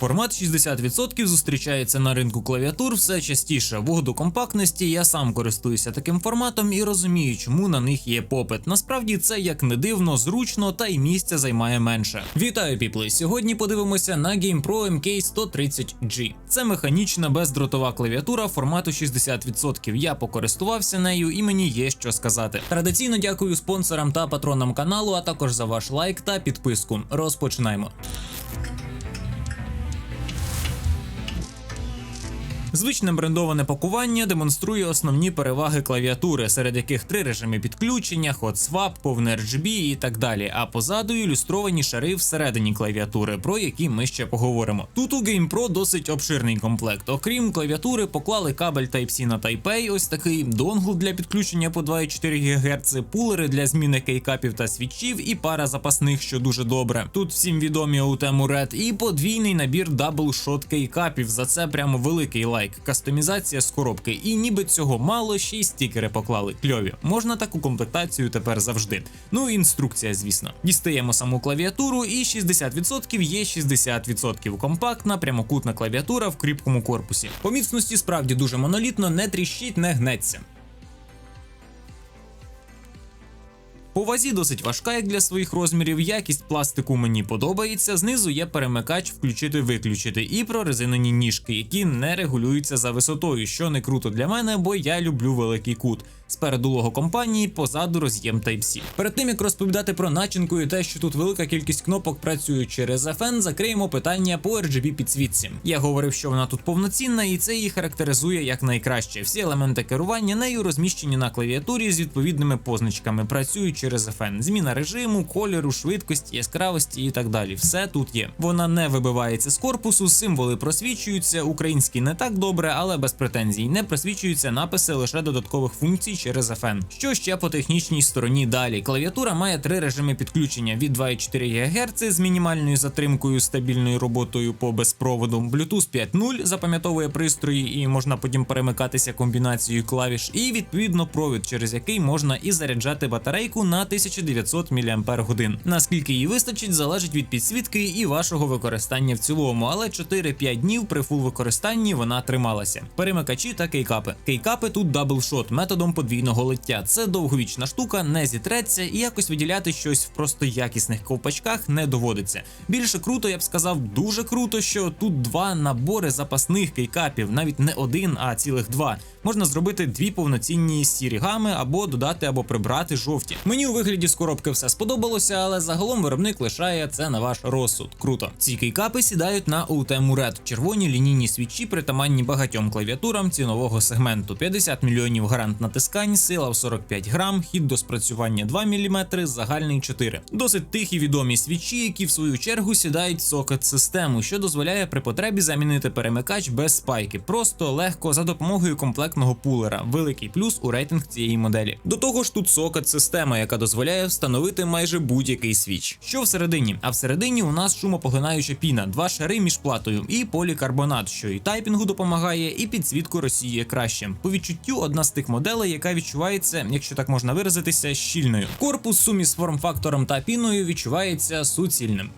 Формат 60% зустрічається на ринку клавіатур все частіше. В компактності я сам користуюся таким форматом і розумію, чому на них є попит. Насправді це як не дивно, зручно та й місця займає менше. Вітаю, піпли! Сьогодні подивимося на GamePro MK130G. Це механічна бездротова клавіатура формату 60%. Я покористувався нею і мені є що сказати. Традиційно дякую спонсорам та патронам каналу, а також за ваш лайк та підписку. Розпочинаємо. Звичне брендоване пакування демонструє основні переваги клавіатури, серед яких три режими підключення, hot-swap, повне RGB і так далі. А позаду ілюстровані шари всередині клавіатури, про які ми ще поговоримо. Тут у GamePro досить обширний комплект. Окрім клавіатури, поклали кабель Type-C на Type-A, ось такий донгл для підключення по 2,4 ГГц, пулери для зміни кейкапів та свічів і пара запасних, що дуже добре. Тут всім відомі у тему Red, і подвійний набір даблшот кейкапів. За це прямо великий лайк. Кастомізація з коробки, і ніби цього мало, ще й стікери поклали. Кльові. Можна таку комплектацію тепер завжди. Ну і інструкція, звісно. Дістаємо саму клавіатуру, і 60% є 60%. Компактна, прямокутна клавіатура в кріпкому корпусі. По міцності справді дуже монолітно, не тріщить, не гнеться. По вазі досить важка, як для своїх розмірів. Якість пластику мені подобається. Знизу є перемикач включити-виключити і прорезинені ніжки, які не регулюються за висотою, що не круто для мене, бо я люблю великий кут. Спереду лого компанії, позаду роз'єм Type-C. Перед тим як розповідати про начинку і те, що тут велика кількість кнопок працює через FN, закриємо питання по RGB підсвітці. Я говорив, що вона тут повноцінна, і це її характеризує як найкраще. Всі елементи керування нею розміщені на клавіатурі з відповідними позначками. Працюють через FN. Зміна режиму, кольору, швидкості, яскравості і так далі. Все тут є. Вона не вибивається з корпусу, символи просвічуються. Українські не так добре, але без претензій. Не просвічуються написи лише додаткових функцій через FN. Що ще по технічній стороні далі? Клавіатура має три режими підключення від 2,4 ГГц з мінімальною затримкою, стабільною роботою по безпроводу. Bluetooth 5.0 запам'ятовує пристрої і можна потім перемикатися комбінацією клавіш, і відповідно провід, через який можна і заряджати батарейку на 1900 мАч. Наскільки її вистачить, залежить від підсвітки і вашого використання в цілому, але 4-5 днів при фул використанні вона трималася. Перемикачі та кейкапи. Кейкапи тут даблшот методом подвійного лиття. Це довговічна штука, не зітреться, і якось виділяти щось в просто якісних ковпачках не доводиться. Більше круто, я б сказав, дуже круто, що тут два набори запасних кейкапів, навіть не один, а цілих два. Можна зробити дві повноцінні сірі гами або додати або прибрати жовті. Мені у вигляді з коробки все сподобалося, але загалом виробник лишає це на ваш розсуд. Круто. Ці кейкапи сідають на UTM Red, червоні лінійні свічі, притаманні багатьом клавіатурам цінового сегменту. 50 мільйонів гарант натискань, сила в 45 грам, хід до спрацювання 2 мм, загальний 4. Досить тихі відомі свічі, які в свою чергу сідають в сокет систему, що дозволяє при потребі замінити перемикач без спайки, просто легко за допомогою комплектного пулера. Великий плюс у рейтинг цієї моделі. До того ж, тут сокет система, яка дозволяє встановити майже будь-який свіч. Що всередині? А всередині у нас шумопоглинаюча піна, два шари між платою і полікарбонат, що і тайпінгу допомагає, і підсвітку росії краще. По відчуттю одна з тих моделей, яка відчувається, якщо так можна виразитися, щільною. Корпус суміс сумі з форм-фактором та піною відчувається суцільним.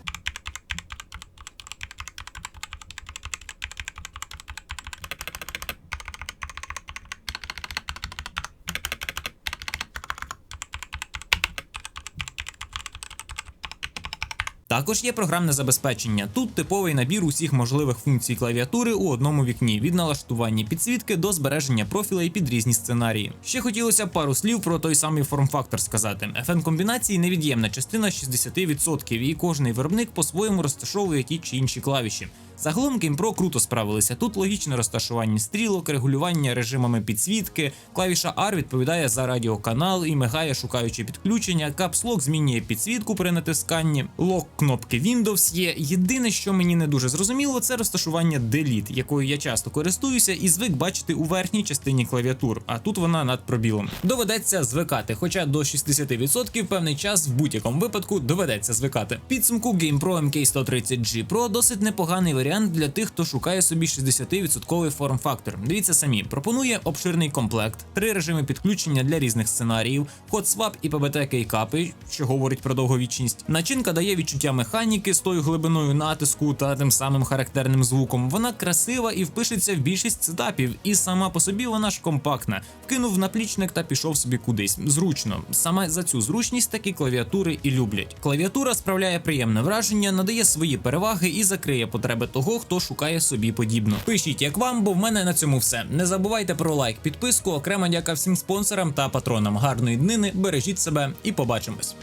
Також є програмне забезпечення. Тут типовий набір усіх можливих функцій клавіатури у одному вікні від налаштування підсвітки до збереження профілей під різні сценарії. Ще хотілося пару слів про той самий форм-фактор сказати. fn комбінації невід'ємна частина 60%, і кожний виробник по-своєму розташовує ті чи інші клавіші. Загалом GamePro круто справилися. Тут логічне розташування стрілок, регулювання режимами підсвітки. Клавіша R відповідає за радіоканал і мигає, шукаючи підключення. Капслок змінює підсвітку при натисканні. Лок кнопки Windows є. Єдине, що мені не дуже зрозуміло, це розташування Delete, якою я часто користуюся і звик бачити у верхній частині клавіатур, а тут вона над пробілом. Доведеться звикати, хоча до 60% певний час в будь-якому випадку доведеться звикати. Підсумку GamePro MK130G Pro досить непоганий варіант варіант для тих, хто шукає собі 60% форм-фактор. Дивіться самі, пропонує обширний комплект, три режими підключення для різних сценаріїв, код свап і ПБТ кейкапи, що говорить про довговічність. Начинка дає відчуття механіки з тою глибиною натиску та тим самим характерним звуком. Вона красива і впишеться в більшість сетапів, і сама по собі вона ж компактна. Кинув наплічник та пішов собі кудись. Зручно. Саме за цю зручність такі клавіатури і люблять. Клавіатура справляє приємне враження, надає свої переваги і закриє потреби того, хто шукає собі подібну. Пишіть, як вам, бо в мене на цьому все. Не забувайте про лайк, підписку, окрема дяка всім спонсорам та патронам. Гарної днини, бережіть себе і побачимось.